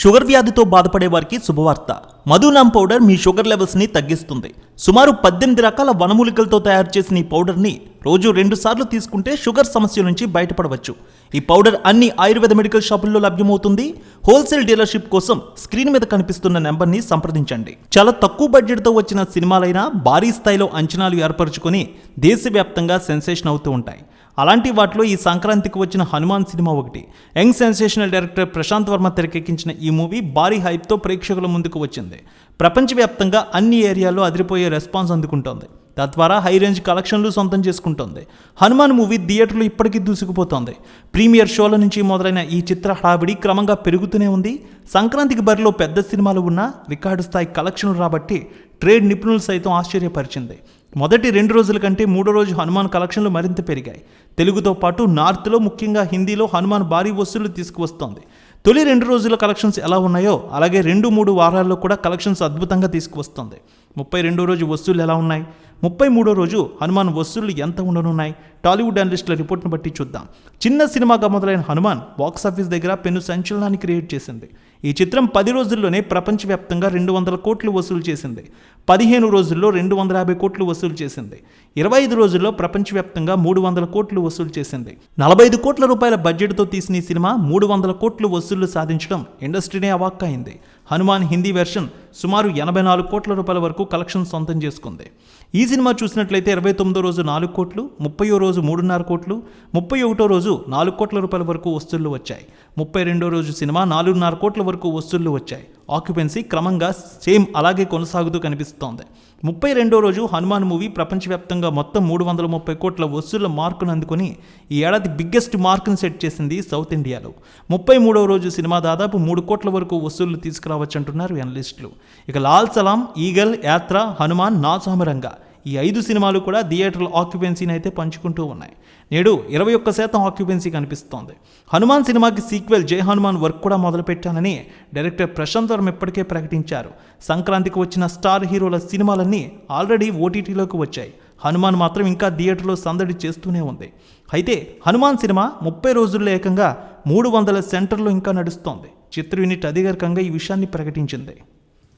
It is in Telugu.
షుగర్ వ్యాధితో బాధపడే వారికి శుభవార్త. మధునామ్ పౌడర్ మీ షుగర్ లెవెల్స్ని తగ్గిస్తుంది. సుమారు పద్దెనిమిది రకాల వనమూలికలతో తయారు చేసిన ఈ పౌడర్ని రోజు రెండు సార్లు తీసుకుంటే షుగర్ సమస్య నుంచి బయటపడవచ్చు. ఈ పౌడర్ అన్ని ఆయుర్వేద మెడికల్ షాపుల్లో లభ్యమవుతుంది. హోల్సేల్ డీలర్షిప్ కోసం స్క్రీన్ మీద కనిపిస్తున్న నెంబర్ని సంప్రదించండి. చాలా తక్కువ బడ్జెట్తో వచ్చిన సినిమాలైనా భారీ స్థాయిలో అంచనాలు ఏర్పరచుకొని దేశవ్యాప్తంగా సెన్సేషన్ అవుతూ ఉంటాయి. అలాంటి వాటిలో ఈ సంక్రాంతికి వచ్చిన హనుమాన్ సినిమా ఒకటి. Young sensational director Prashanth Varma తెరకెక్కించిన ఈ మూవీ భారీ హైప్తో ప్రేక్షకుల ముందుకు వచ్చింది. ప్రపంచవ్యాప్తంగా అన్ని ఏరియాల్లో అదిరిపోయే రెస్పాన్స్ అందుకుంటోంది. తద్వారా హై రేంజ్ కలెక్షన్లు సొంతం చేసుకుంటోంది. హనుమాన్ మూవీ థియేటర్లు ఇప్పటికీ దూసుకుపోతోంది. ప్రీమియర్ షోల నుంచి మొదలైన ఈ చిత్ర హడావిడి క్రమంగా పెరుగుతూనే ఉంది. సంక్రాంతికి బరిలో పెద్ద సినిమాలు ఉన్నా రికార్డు స్థాయి కలెక్షన్లు రాబట్టి ట్రేడ్ నిపుణులు సైతం ఆశ్చర్యపరిచింది. మొదటి రెండు రోజుల కంటే మూడో రోజు హనుమాన్ కలెక్షన్లు మరింత పెరిగాయి. తెలుగుతో పాటు నార్త్లో ముఖ్యంగా హిందీలో హనుమాన్ భారీ వసూళ్ళు తీసుకువస్తోంది. తొలి రెండు రోజుల కలెక్షన్స్ ఎలా ఉన్నాయో అలాగే రెండు మూడు వారాల్లో కూడా కలెక్షన్స్ అద్భుతంగా తీసుకువస్తుంది. ముప్పై రెండో రోజు వస్తువులు ఎలా ఉన్నాయి? ముప్పై మూడో రోజు హనుమాన్ వసూళ్ళు ఎంత ఉండనున్నాయి? టాలీవుడ్ అనలిస్టుల రిపోర్ట్ను బట్టి చూద్దాం. చిన్న సినిమాగా మొదలైన హనుమాన్ బాక్స్ ఆఫీస్ దగ్గర పెను సంచలనాన్ని క్రియేట్ చేసింది. ఈ చిత్రం పది రోజుల్లోనే ప్రపంచవ్యాప్తంగా రెండు వందల కోట్లు వసూలు చేసింది. పదిహేను రోజుల్లో రెండు వందల యాభై కోట్లు వసూలు చేసింది. ఇరవై ఐదు రోజుల్లో ప్రపంచవ్యాప్తంగా మూడు వందల కోట్లు వసూలు చేసింది. నలభై ఐదు కోట్ల రూపాయల బడ్జెట్తో తీసిన ఈ సినిమా మూడు వందల కోట్లు వసూళ్ళు సాధించడం ఇండస్ట్రీనే అవాక్కైంది హనుమాన్ హిందీ వెర్షన్ సుమారు ఎనభై నాలుగు కోట్ల రూపాయల వరకు కలెక్షన్ సొంతం చేసుకుంది. ఈ సినిమా చూసినట్లయితే ఇరవై తొమ్మిదో రోజు నాలుగు కోట్లు ముప్పయో రోజు మూడున్నర కోట్లు ముప్పై ఒకటో రోజు నాలుగు కోట్ల రూపాయల వరకు వసూళ్ళు వచ్చాయి. ముప్పై రెండో రోజు సినిమా నాలుగున్నర కోట్ల వరకు వసూళ్ళు వచ్చాయి. ఆక్యుపెన్సీ క్రమంగా సేమ్ అలాగే కొనసాగుతూ కనిపిస్తోంది. ముప్పై రెండో రోజు హనుమాన్ మూవీ ప్రపంచవ్యాప్తంగా మొత్తం మూడు వందల ముప్పై కోట్ల వసూళ్ళ మార్కును అందుకుని ఈ ఏడాది బిగ్గెస్ట్ మార్కును సెట్ చేసింది సౌత్ ఇండియాలో. ముప్పై మూడవ రోజు సినిమా దాదాపు మూడు కోట్ల వరకు వసూళ్ళు తీసుకురావచ్చంటున్నారు అనలిస్టులు. ఇక లాల్ సలాం ఈగల్ యాత్ర హనుమాన్ నా సామరంగా ఈ ఐదు సినిమాలు కూడా థియేటర్ల ఆక్యుపెన్సీని అయితే పంచుకుంటూ ఉన్నాయి. నేడు ఇరవై ఒక్క శాతం ఆక్యుపెన్సీ కనిపిస్తోంది. హనుమాన్ సినిమాకి సీక్వెల్ జై హనుమాన్ వర్క్ కూడా మొదలుపెట్టానని డైరెక్టర్ ప్రశాంత్ వర్మ ఇప్పటికే ప్రకటించారు. సంక్రాంతికి వచ్చిన స్టార్ హీరోల సినిమాలన్నీ ఆల్రెడీ ఓటీటీలోకి వచ్చాయి. హనుమాన్ మాత్రం ఇంకా థియేటర్లో సందడి చేస్తూనే ఉంది. అయితే హనుమాన్ సినిమా ముప్పై రోజుల్లో ఏకంగా మూడు వందల సెంటర్లో ఇంకా నడుస్తోంది. చిత్ర యూనిట్ అధికారికంగా ఈ విషయాన్ని ప్రకటించింది.